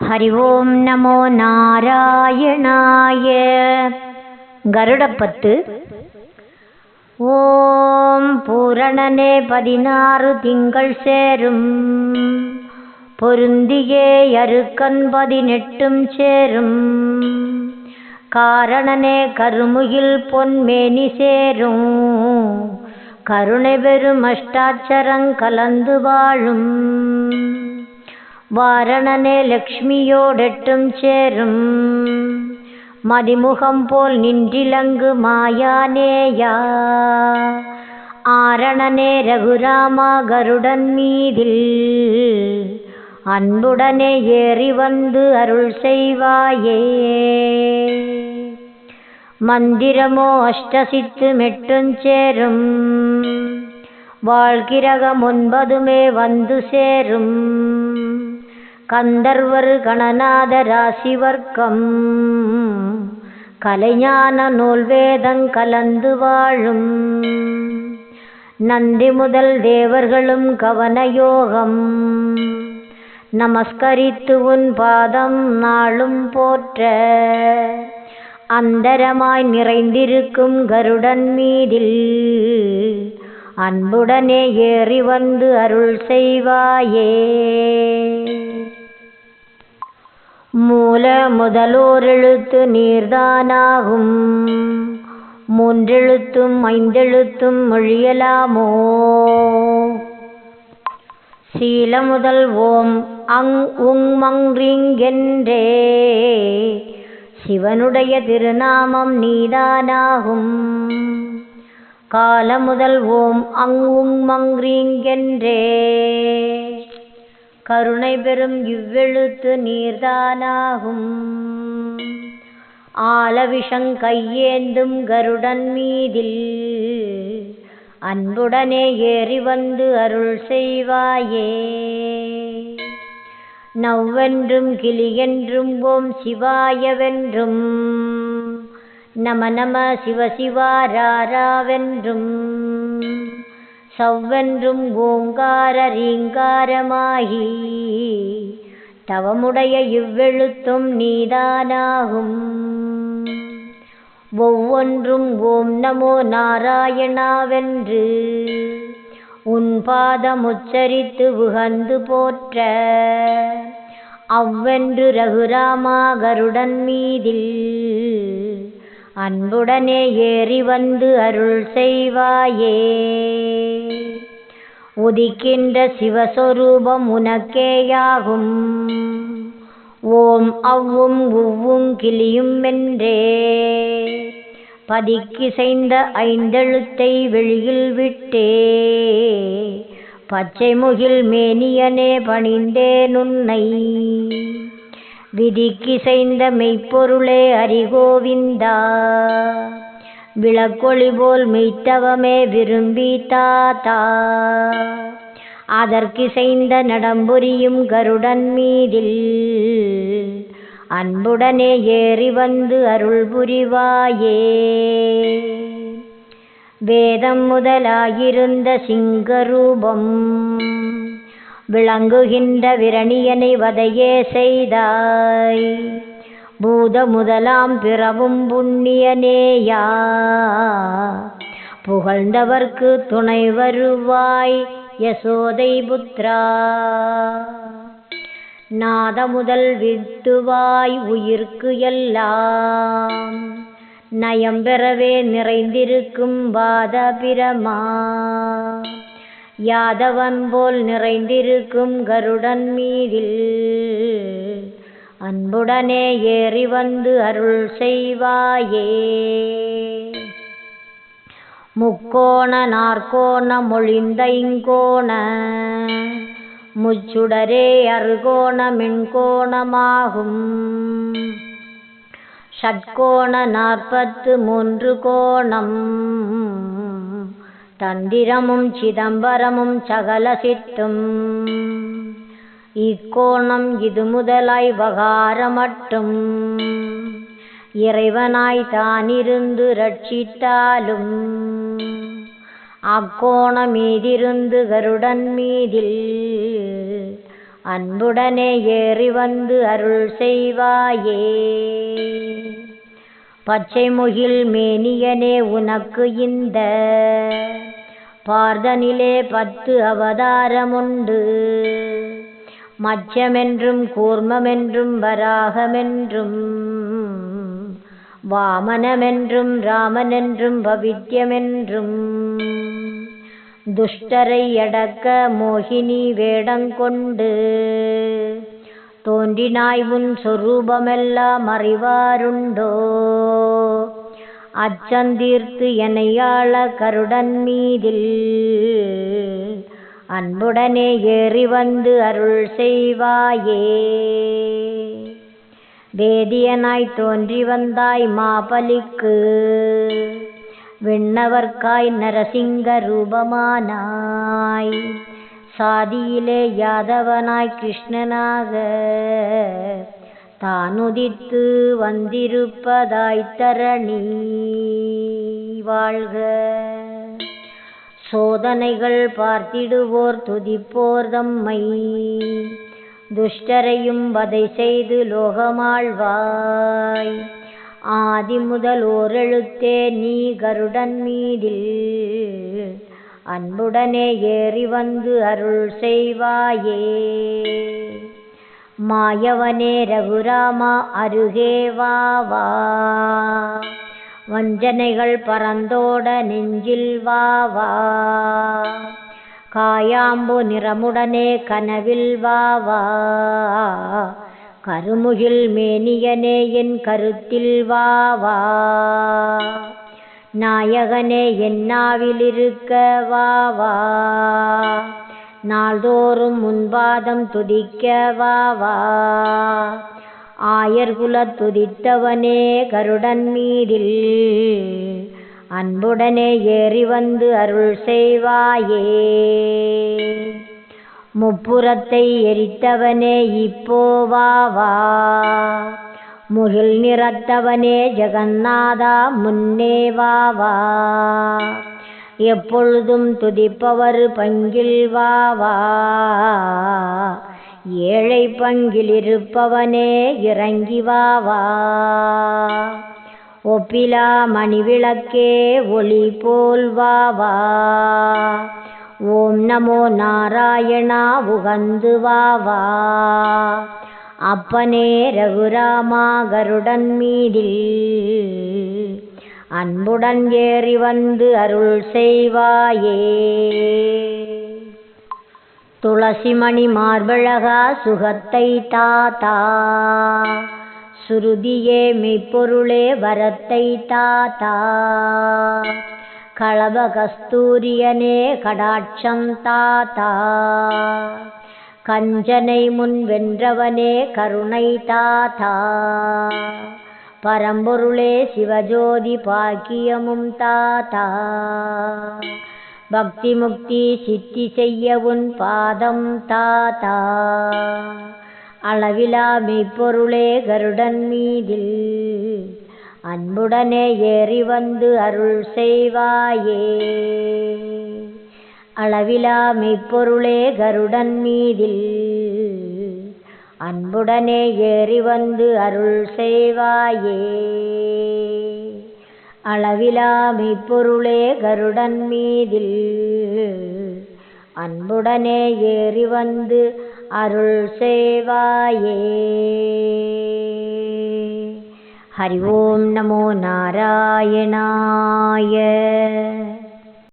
हरि ओं नमो नारायणाय கருடப்பத்து ஓம் பூரணனே பதினாறு திங்கள் சேரும் பொருந்தியே அருக்கன் பதினெட்டும் சேரும் காரணனே கருமுகில் பொன்மேனி சேரும் கருணை பெரும் அஷ்டாட்சரங் கலந்து வாழும் வாரணனே லக்ஷ்மியோடெட்டும் சேரும். மதிமுகம் போல் நின்றிலங்கு மாயானேயா. ஆரணனே ரகுராமா கருடன் மீதில். அன்புடனே ஏறி வந்து அருள் செய்வாயே. மந்திரமோ அஷ்டசித்து மெட்டுஞ் சேரும். வாழ்கிரகம் ஒன்பதுமே வந்து சேரும். கந்தர்வர் கணநாத ராசி வர்க்கம் கலைஞான நூல் வேதங் கலந்து வாழும். நந்தி முதல் தேவர்களும் கவனயோகம். நமஸ்கரித்து உன் பாதம் நாளும் போற்ற. அந்தரமாய் நிறைந்திருக்கும் கருடன் மீதில். அன்புடனே ஏறி வந்து அருள் செய்வாயே. மூல முதலோரெழுத்து நீர்தானாகும். மூன்றெழுத்தும் ஐந்தெழுத்தும் மொழியலாமோ? சீல முதல் ஓம் அங் உங் மங்ரிங் சிவனுடைய திருநாமம் நீதானாகும். கால முதல் ஓம் அங் உங் மங்ரிங் கருணை பெறும் இவ்வெழுத்து நீர்தானாகும். ஆலவிஷங்கையேந்தும் கருடன் மீதில் அன்புடனே ஏறி வந்து அருள் செய்வாயே. நவ்வென்றும் கிளியென்றும் ஓம் சிவாயவென்றும் நம நம சிவசிவாராராவென்றும் சவ்வென்றும் ஓங்கார ரீங்காரமாகி தவமுடைய இவ்வெழுத்தும் நீதானாகும். ஒவ்வொன்றும் ஓம் நமோ நாராயணாவென்று உன் பாதமுச்சரித்து உகந்து போற்ற அவ்வென்று ரகுராமா கருடன் மீதில் அன்புடனே ஏறி வந்து அருள் செய்வாயே. உதிக்கின்ற சிவஸ்வரூபம் உனக்கேயாகும். ஓம் அவ்வும் உவ்வும் கிளியும் என்றே. பதிக்கிசைந்த ஐந்தெழுத்தை வெளியில் விட்டே. பச்சை முகில் மேனியனே பணிந்தேன் உன்னை. விதிக்கிசைந்த மெய்ப்பொருளே அரிகோவிந்தா. விளக்கொளி போல் மெய்த்தவமே விரும்பி தாத்தா அதற்கிசைந்த நடம்புரியும் கருடன் மீதில் அன்புடனே ஏறி வந்து அருள் புரிவாயே வேதம் முதலாயிருந்த சிங்கரூபம் விளங்குகின்ற விரணியனை வதையே செய்தாய். பூத முதலாம் பிறவும் புண்ணியனேயா புகழ்ந்தவர்க்கு துணை வருவாய் யசோதை புத்ரா. நாத முதல் வித்துவாய் உயிர்க்கு எல்லாம். நயம் பெறவே நிறைந்திருக்கும் வாத பிரமா யாதவன் போல் நிறைந்திருக்கும் கருடன் மீதில் அன்புடனே ஏறி வந்து அருள் செய்வாயே. முக்கோண நாற்கோண மொழிந்த இங்கோண முச்சுடரே அருகோண மின்கோணமாகும். ஷட்கோண நாற்பத்து மூன்று கோணம் தந்திரமும் சிதம்பரமும் சகல சித்தும் இக்கோணம் இது முதலாய் வகாரமட்டும். இறைவனாய் தானிருந்து ரட்சித்தாலும். அக்கோணம் மீதிருந்து கருடன் மீதில். அன்புடனே ஏறி வந்து அருள் செய்வாயே. பச்சை முகில் மேனியனே உனக்கு இந்த பார்தனிலே பத்து அவதாரமுண்டு. மச்சமென்றும் கூர்மமென்றும் வராகமென்றும் வாமனமென்றும் ராமனென்றும் பவித்யமென்றும். துஷ்டரை அடக்க மோகினி வேடங்கொண்டு தோன்றினாய் உன் சொரூபமெல்லாம் அறிவாருண்டோ? அச்சந்தீர்த்து எனையாள கருடன் மீதில். அன்புடனே ஏறி வந்து அருள் செய்வாயே. வேதியனாய் தோன்றி வந்தாய் மாபலிக்கு. விண்ணவர்க்காய் நரசிங்க ரூபமானாய். சாதியிலே யாதவனாய் கிருஷ்ணனாக. தானுதித்து வந்திருப்பதாய்த்தரணி வாழ்க. சோதனைகள் பார்த்திடுவோர் துதிப்போர் தம்மை. துஷ்டரையும் வதை செய்து லோகமாழ்வாய். ஆதி முதல் ஓரெழுத்தே நீ கருடன் மீதில். அன்புடனே ஏறி வந்து அருள் செய்வாயே. மாயவனே ரகுராமா அருகே வா வஞ்சனைகள் பறந்தோட நெஞ்சில் வா காயாம்பு நிறமுடனே கனவில் வா கருமுகில் மேனியனே என் கருத்தில் வா நாயகனே என்னாவிலிருக்க வா வா. நாள்தோறும் முன்பாதம் துதிக்க வாவா ஆயர்குல துதித்தவனே கருடன் மீதில் அன்புடனே ஏறி வந்து அருள் செய்வாயே. முப்புறத்தை எரித்தவனே இப்போ வா முகில் நிறத்தவனே ஜெகநாதா முன்னே வா. எப்பொழுதும் துதிப்பவர் பங்கில் வாவா ஏழை பங்கில் இருப்பவனே இறங்கி வாவா ஒப்பிலா மணிவிளக்கே ஒளி போல் வாவா ஓம் நமோ நாராயணா உகந்து வாவா அப்பனே ரகுராமா கருடன் மீதில் அன்புடன் ஏறி வந்து அருள் செய்வாயே. துளசிமணி மார்பழகா சுகத்தை தாத்தா. சுருதியே மெய்ப்பொருளே வரத்தை தாத்தா. களப கஸ்தூரியனே கடாட்சம் தாத்தா. கஞ்சனை முன் வென்றவனே கருணை தாத்தா. பரம்பொருளே சிவஜோதி பாக்கியமும் தாத்தா. பக்தி முக்தி சித்தி செய்ய உன் பாதம் தாத்தா. அளவிலா மெய்ப்பொருளே கருடன் மீதில் அன்புடனே ஏறி வந்து அருள் செய்வாயே. அளவிலா மெய்ப்பொருளே கருடன் மீதில் அன்புடனே ஏறி வந்து அருள் செய்வாயே. அளவிலா மெய்ப்பொருளே கருடன் மீதில். அன்புடனே ஏறி வந்து அருள் செய்வாயே. ஹரி ஓம் நமோ நாராயணாய.